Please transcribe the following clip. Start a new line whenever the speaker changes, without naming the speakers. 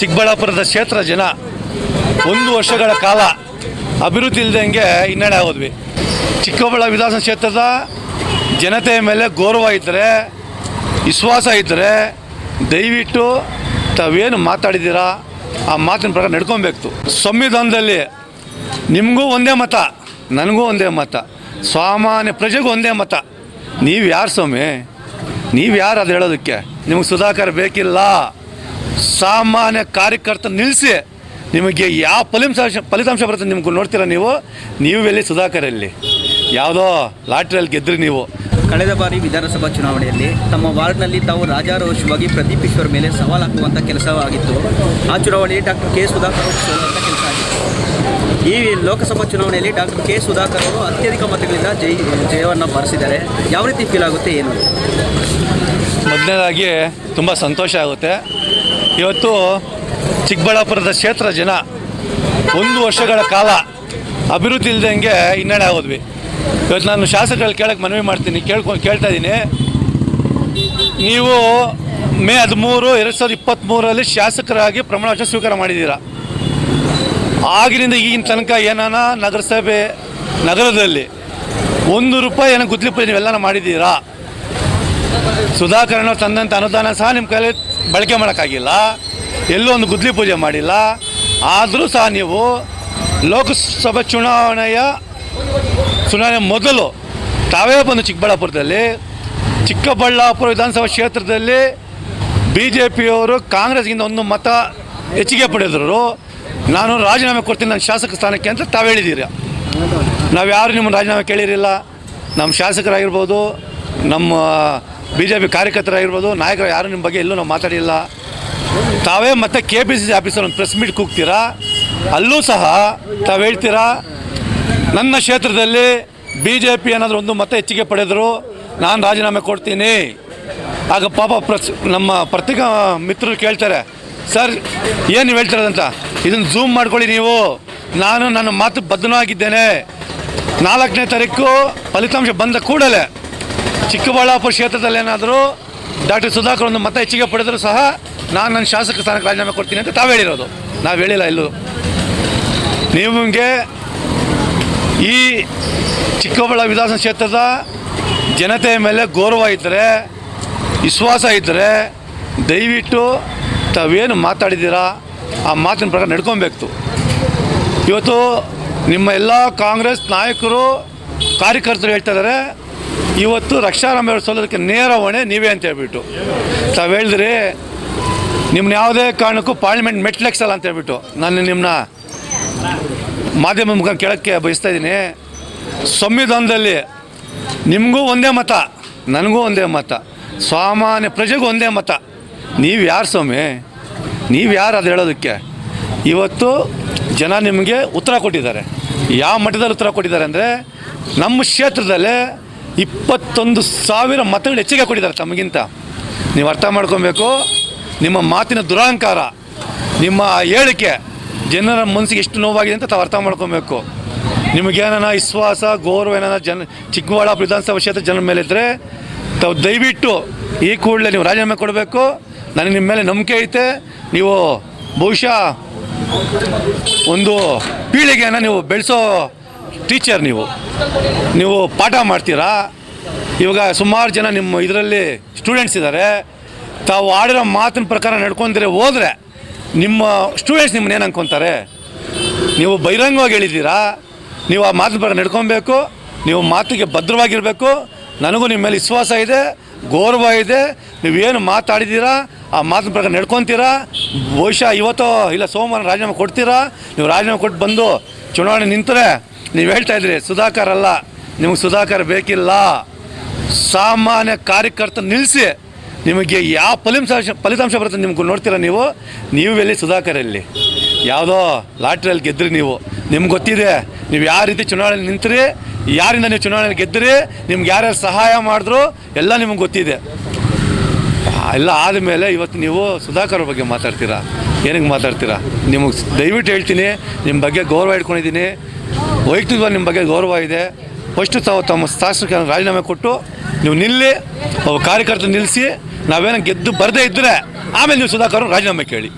ಚಿಕ್ಕಬಳ್ಳಾಪುರದ ಕ್ಷೇತ್ರ ಜನ ಒಂದು ವರ್ಷಗಳ ಕಾಲ ಅಭಿವೃದ್ಧಿ ಇಲ್ದಂಗೆ ಹಿನ್ನಡೆ ಆಗೋದ್ವಿ ಚಿಕ್ಕಬಳ್ಳಾಪುರ ವಿಧಾನಸಭಾ ಕ್ಷೇತ್ರದ ಜನತೆಯ ಮೇಲೆ ಗೌರವ ಇದ್ದರೆ, ವಿಶ್ವಾಸ ಇದ್ದರೆ ದಯವಿಟ್ಟು ತಾವೇನು ಮಾತಾಡಿದ್ದೀರಾ? ಆ ಮಾತಿನ ಪ್ರಕಾರ ನಡ್ಕೊಬೇಕು ಸಂವಿಧಾನದಲ್ಲಿ ನಿಮಗೂ ಒಂದೇ ಮತ, ನನಗೂ ಒಂದೇ ಮತ, ಸಾಮಾನ್ಯ ಪ್ರಜೆಗೂ ಒಂದೇ ಮತ. ನೀವು ಯಾರು ಸ್ವಾಮಿ? ನೀವು ಯಾರು ಅದು ಹೇಳೋದಕ್ಕೆ? ನಿಮಗೆ ಸುಧಾಕರ್ ಬೇಕಿಲ್ಲ. ಸಾಮಾನ್ಯ ಕಾರ್ಯಕರ್ತ ನಿಲ್ಲಿಸಿ ನಿಮಗೆ ಯಾವ ಫಲಿತಾಂಶ ಫಲಿತಾಂಶ ಬರುತ್ತೆ ನಿಮ್ಗೆ ನೋಡ್ತೀರ ನೀವು? ನೀವು ಎಲ್ಲಿ ಸುಧಾಕರ್ ಎಲ್ಲಿ? ಯಾವುದೋ ಲಾಟ್ರಿಯಲ್ಲಿ ಗೆದ್ರಿ ನೀವು.
ಕಳೆದ ಬಾರಿ ವಿಧಾನಸಭಾ ಚುನಾವಣೆಯಲ್ಲಿ ತಮ್ಮ ವಾರ್ಡ್ನಲ್ಲಿ ತಾವು ರಾಜಾರೋಷವಾಗಿ ಪ್ರದೀಪ್ ಈಶ್ವರ್ ಮೇಲೆ ಸವಾಲು ಹಾಕುವಂಥ ಕೆಲಸವಾಗಿತ್ತು. ಆ ಚುನಾವಣೆಯಲ್ಲಿ ಡಾಕ್ಟರ್ ಕೆ ಸುಧಾಕರ್ ಅವರು ಸೋಲುವಂಥ ಕೆಲಸ ಆಗಿತ್ತು. ಈ ಲೋಕಸಭಾ ಚುನಾವಣೆಯಲ್ಲಿ ಡಾಕ್ಟರ್ ಕೆ ಸುಧಾಕರ್ ಅವರು ಅತ್ಯಧಿಕ ಮತಗಳಿಂದ ಜೈ ಜಯವನ್ನು ಬಾರಿಸಿದ್ದಾರೆ. ಯಾವ ರೀತಿ ಫೀಲ್ ಆಗುತ್ತೆ ಏನು?
ಮೊದಲನೇದಾಗಿ ತುಂಬ ಸಂತೋಷ ಆಗುತ್ತೆ. ಇವತ್ತು ಚಿಕ್ಕಬಳ್ಳಾಪುರದ ಕ್ಷೇತ್ರ ಜನ ಒಂದು ವರ್ಷಗಳ ಕಾಲ ಅಭಿವೃದ್ಧಿ ಇಲ್ದಂಗೆ ಹಿನ್ನಡೆ ಆಗೋದ್ವಿ ಇವತ್ತು ನಾನು ಶಾಸಕರಲ್ಲಿ ಕೇಳಕ್ಕೆ ಮನವಿ ಮಾಡ್ತೀನಿ, ಕೇಳ್ಕೊ, ಕೇಳ್ತಾ ಇದ್ದೀನಿ. ನೀವು ಮೇ ಹದಿಮೂರು, ಎರಡು ಸಾವಿರದ ಇಪ್ಪತ್ತ್ಮೂರರಲ್ಲಿ ಶಾಸಕರಾಗಿ ಪ್ರಮಾಣ ವಚನ ಸ್ವೀಕಾರ ಮಾಡಿದ್ದೀರಾ? ಆಗಿನಿಂದ ಈಗಿನ ತನಕ ಏನಾನ ನಗರಸಭೆ, ನಗರದಲ್ಲಿ ಒಂದು ರೂಪಾಯಿ ಏನೋ ಗುದ್ಲಿಪ್ಪ ನೀವೆಲ್ಲ ಮಾಡಿದ್ದೀರಾ? ಸುಧಾಕರಣ ತಂದಂಥ ಅನುದಾನ ಸಹ ನಿಮ್ಮ ಕೈಲಿ ಬಳಕೆ ಮಾಡೋಕ್ಕಾಗಿಲ್ಲ ಎಲ್ಲೂ ಒಂದು ಗುದ್ಲಿ ಪೂಜೆ ಮಾಡಿಲ್ಲ, ಆದರೂ ಸಹ ನೀವು ಲೋಕಸಭಾ ಚುನಾವಣೆಯ, ಚುನಾವಣೆ ಮೊದಲು ತಾವೇ ಬಂದು ಚಿಕ್ಕಬಳ್ಳಾಪುರದಲ್ಲಿ, ಚಿಕ್ಕಬಳ್ಳಾಪುರ ವಿಧಾನಸಭಾ ಕ್ಷೇತ್ರದಲ್ಲಿ ಬಿ ಜೆ ಪಿಯವರು ಕಾಂಗ್ರೆಸ್ಗಿಂತ ಒಂದು ಮತ ಹೆಚ್ಚಿಗೆ ಪಡೆದರು ನಾನು ರಾಜೀನಾಮೆ ಕೊಡ್ತೀನಿ ನನ್ನ ಶಾಸಕ ಸ್ಥಾನಕ್ಕೆ ಅಂತ ತಾವು ಹೇಳಿದ್ದೀರ. ನಾವು ಯಾರು ನಿಮ್ಮ ರಾಜೀನಾಮೆ ಕೇಳಿರಿಲ್ಲ ನಮ್ಮ ಶಾಸಕರಾಗಿರ್ಬೋದು, ನಮ್ಮ ಬಿ ಜೆ ಪಿ ಕಾರ್ಯಕರ್ತರಾಗಿರ್ಬೋದು, ನಾಯಕರು ಯಾರು ನಿಮ್ಮ ಬಗ್ಗೆ ಎಲ್ಲೂ ನಾವು ಮಾತಾಡಿಲ್ಲ. ತಾವೇ ಮತ್ತೆ ಕೆ ಪಿ ಸಿ ಸಿ ಆಫೀಸಲ್ಲಿ ಒಂದು ಪ್ರೆಸ್ ಮೀಟ್ ಕೂಗ್ತೀರಾ? ಅಲ್ಲೂ ಸಹ ತಾವು ಹೇಳ್ತೀರಾ, ನನ್ನ ಕ್ಷೇತ್ರದಲ್ಲಿ ಬಿ ಜೆ ಪಿ ಏನಾದರೂ ಒಂದು ಮತ ಹೆಚ್ಚಿಗೆ ಪಡೆದರು, ನಾನು ರಾಜೀನಾಮೆ ಕೊಡ್ತೀನಿ. ಆಗ ಪಾಪ ಪ್ರಸ್, ನಮ್ಮ ಪತ್ರಿಕಾ ಮಿತ್ರರು ಕೇಳ್ತಾರೆ, ಸರ್, ಏನು ನೀವು ಹೇಳ್ತಿರೋದಂತ ಇದನ್ನು ಝೂಮ್ ಮಾಡ್ಕೊಳ್ಳಿ ನೀವು. ನಾನು ನನ್ನ ಮಾತು ಬದ್ಧನಾಗಿದ್ದೇನೆ. ನಾಲ್ಕನೇ ತಾರೀಕು ಫಲಿತಾಂಶ ಬಂದ ಕೂಡಲೇ ಚಿಕ್ಕಬಳ್ಳಾಪುರ ಕ್ಷೇತ್ರದಲ್ಲಿ ಏನಾದರೂ ಡಾಕ್ಟರ್ ಸುಧಾಕರ್ ಒಂದು ಮತ ಹೆಚ್ಚಿಗೆ ಪಡೆದರೂ ಸಹ ನಾನು ನನ್ನ ಶಾಸಕ ಸ್ಥಾನಕ್ಕೆ ರಾಜೀನಾಮೆ ಕೊಡ್ತೀನಿ ಅಂತ ತಾವು ಹೇಳಿರೋದು. ನಾವು ಹೇಳಿಲ್ಲ ಎಲ್ಲೂ ನಿಮಗೆ ಈ ಚಿಕ್ಕಬಳ್ಳಾಪುರ ವಿಧಾನಸಭಾ ಕ್ಷೇತ್ರದ ಜನತೆಯ ಮೇಲೆ ಗೌರವ ಇದ್ದರೆ ವಿಶ್ವಾಸ ಇದ್ದರೆ ದಯವಿಟ್ಟು ತಾವೇನು ಮಾತಾಡಿದ್ದೀರಾ, ಆ ಮಾತಿನ ಪ್ರಕಾರ ನಡ್ಕೊಬೇಕು. ಇವತ್ತು ನಿಮ್ಮ ಎಲ್ಲ ಕಾಂಗ್ರೆಸ್ ನಾಯಕರು, ಕಾರ್ಯಕರ್ತರು ಹೇಳ್ತಾ ಇದ್ದಾರೆ ಇವತ್ತು ರಕ್ಷಾರಂಭ ಸೋಲೋದಕ್ಕೆ ನೇರ ಹೊಣೆ ನೀವೇ ಅಂತ ಹೇಳ್ಬಿಟ್ಟು. ತಾವು ಹೇಳಿದ್ರಿ ನಿಮ್ಮನ್ನ ಯಾವುದೇ ಕಾರಣಕ್ಕೂ ಪಾರ್ಲಿಮೆಂಟ್ ಮೆಟ್ಲೆಕ್ಸಲ್ಲ ಅಂತ ಹೇಳ್ಬಿಟ್ಟು. ನಾನು ನಿಮ್ಮನ್ನ ಮಾಧ್ಯಮ ಮುಖ ಕೇಳೋಕ್ಕೆ ಬಯಸ್ತಾ ಇದ್ದೀನಿ. ಸಂವಿಧಾನದಲ್ಲಿ ನಿಮಗೂ ಒಂದೇ ಮತ, ನನಗೂ ಒಂದೇ ಮತ, ಸಾಮಾನ್ಯ ಪ್ರಜೆಗೂ ಒಂದೇ ಮತ. ನೀವು ಯಾರು ಸ್ವಾಮಿ? ನೀವು ಯಾರು ಅದು ಹೇಳೋದಕ್ಕೆ? ಇವತ್ತು ಜನ ನಿಮಗೆ ಉತ್ತರ ಕೊಟ್ಟಿದ್ದಾರೆ. ಯಾವ ಮಟ್ಟದಲ್ಲಿ ಉತ್ತರ ಕೊಟ್ಟಿದ್ದಾರೆ ಅಂದರೆ ನಮ್ಮ ಕ್ಷೇತ್ರದಲ್ಲೇ ಇಪ್ಪತ್ತೊಂದು ಸಾವಿರ ಮತಗಳು ಹೆಚ್ಚಿಗೆ ಕೊಟ್ಟಿದ್ದಾರೆ ತಮಗಿಂತ. ನೀವು ಅರ್ಥ ಮಾಡ್ಕೊಬೇಕು, ನಿಮ್ಮ ಮಾತಿನ ದುರಹಂಕಾರ, ನಿಮ್ಮ ಹೇಳಿಕೆ ಜನರ ಮನಸ್ಸಿಗೆ ಎಷ್ಟು ನೋವಾಗಿದೆ ಅಂತ ತಾವು ಅರ್ಥ ಮಾಡ್ಕೊಬೇಕು. ನಿಮಗೇನ ವಿಶ್ವಾಸ, ಗೌರವ ಏನಾರ ಜನ, ಚಿಕ್ಕಬಳ್ಳಾಪುರ ವಿಧಾನಸಭಾ ಕ್ಷೇತ್ರ ಜನರ ಮೇಲೆ ಇದ್ದರೆ ತಾವು ದಯವಿಟ್ಟು ಈ ಕೂಡಲೇ ನೀವು ರಾಜೀನಾಮೆ ಕೊಡಬೇಕು. ನನಗೆ ನಿಮ್ಮ ಮೇಲೆ ನಂಬಿಕೆ ಐತೆ. ನೀವು ಬಹುಶಃ ಒಂದು ಪೀಳಿಗೆಯನ್ನು ನೀವು ಬೆಳೆಸೋ ಟೀಚರ್ ನೀವು. ನೀವು ಪಾಠ ಮಾಡ್ತೀರಾ? ಇವಾಗ ಸುಮಾರು ಜನ ನಿಮ್ಮ ಇದರಲ್ಲಿ ಸ್ಟೂಡೆಂಟ್ಸ್ ಇದ್ದಾರೆ ತಾವು ಆಡಿರೋ ಮಾತಿನ ಪ್ರಕಾರ ನಡ್ಕೊಂಡ್ರೆ ಹೋದರೆ ನಿಮ್ಮ ಸ್ಟೂಡೆಂಟ್ಸ್ ನಿಮ್ಮನ್ನ ಏನು ಅನ್ಕೊತಾರೆ? ನೀವು ಬಹಿರಂಗವಾಗಿ ಹೇಳಿದ್ದೀರಾ? ನೀವು ಆ ಮಾತಿನ ಪ್ರಕಾರ ನಡ್ಕೊಬೇಕು, ನೀವು ಮಾತಿಗೆ ಭದ್ರವಾಗಿರಬೇಕು. ನನಗೂ ನಿಮ್ಮ ಮೇಲೆ ವಿಶ್ವಾಸ ಇದೆ, ಗೌರವ ಇದೆ. ನೀವೇನು ಮಾತಾಡಿದ್ದೀರಾ, ಆ ಮಾತಿನ ಪ್ರಕಾರ ನಡ್ಕೊತೀರಾ? ಬಹುಶಃ ಇವತ್ತು ಇಲ್ಲ ಸೋಮವಾರ ರಾಜೀನಾಮೆ ಕೊಡ್ತೀರಾ? ನೀವು ರಾಜೀನಾಮೆ ಕೊಟ್ಟು ಬಂದು ಚುನಾವಣೆ ನಿಂತರೆ ನೀವು ಹೇಳ್ತಾ ಇದ್ರಿ ಸುಧಾಕರ್ ಅಲ್ಲ ನಿಮಗೆ ಸುಧಾಕರ್ ಬೇಕಿಲ್ಲ. ಸಾಮಾನ್ಯ ಕಾರ್ಯಕರ್ತ ನಿಲ್ಲಿಸಿ ನಿಮಗೆ ಯಾವ ಫಲಿತಾಂಶ ಫಲಿತಾಂಶ ಬರುತ್ತೆ ನಿಮ್ಗೆ ನೋಡ್ತೀರ ನೀವು? ನೀವು ಎಲ್ಲಿ ಸುಧಾಕರ್ ಎಲ್ಲಿ? ಯಾವುದೋ ಲಾಟ್ರಿಯಲ್ಲಿ ಗೆದ್ದ್ರಿ ನೀವು. ನಿಮ್ಗೆ ಗೊತ್ತಿದೆ, ನೀವು ಯಾವ ರೀತಿ ಚುನಾವಣೆಯಲ್ಲಿ ನಿಂತ್ರಿ, ಯಾರಿಂದ ನೀವು ಚುನಾವಣೆಯಲ್ಲಿ ಗೆದ್ದ್ರಿ ನಿಮ್ಗೆ ಯಾರ್ಯಾರು ಸಹಾಯ ಮಾಡಿದ್ರು, ಎಲ್ಲ ನಿಮ್ಗೆ ಗೊತ್ತಿದೆ. ಎಲ್ಲ ಆದಮೇಲೆ ಇವತ್ತು ನೀವು ಸುಧಾಕರ್ ಬಗ್ಗೆ ಮಾತಾಡ್ತೀರಾ? ಏನಕ್ಕೆ ಮಾತಾಡ್ತೀರಾ? ನಿಮಗೆ ದಯವಿಟ್ಟು ಹೇಳ್ತೀನಿ ನಿಮ್ಮ ಬಗ್ಗೆ ಗೌರವ ಇಟ್ಕೊಂಡಿದ್ದೀನಿ. ವೈಯಕ್ತಿಕವಾಗಿ ನಿಮ್ಮ ಬಗ್ಗೆ ಗೌರವ ಇದೆ. ಫಸ್ಟು ತಾವು ತಮ್ಮ ಶಾಸಕ ರಾಜೀನಾಮೆ ಕೊಟ್ಟು ನೀವು ನಿಲ್ಲಿ ಕಾರ್ಯಕರ್ತರು ಕಾರ್ಯಕರ್ತ ನಿಲ್ಲಿಸಿ, ನಾವೇನೋ ಗೆದ್ದು ಬರದೇ ಇದ್ದರೆ ಆಮೇಲೆ ನೀವು ಸುಧಾಕರ್ ರಾಜೀನಾಮೆ ಕೇಳಿ.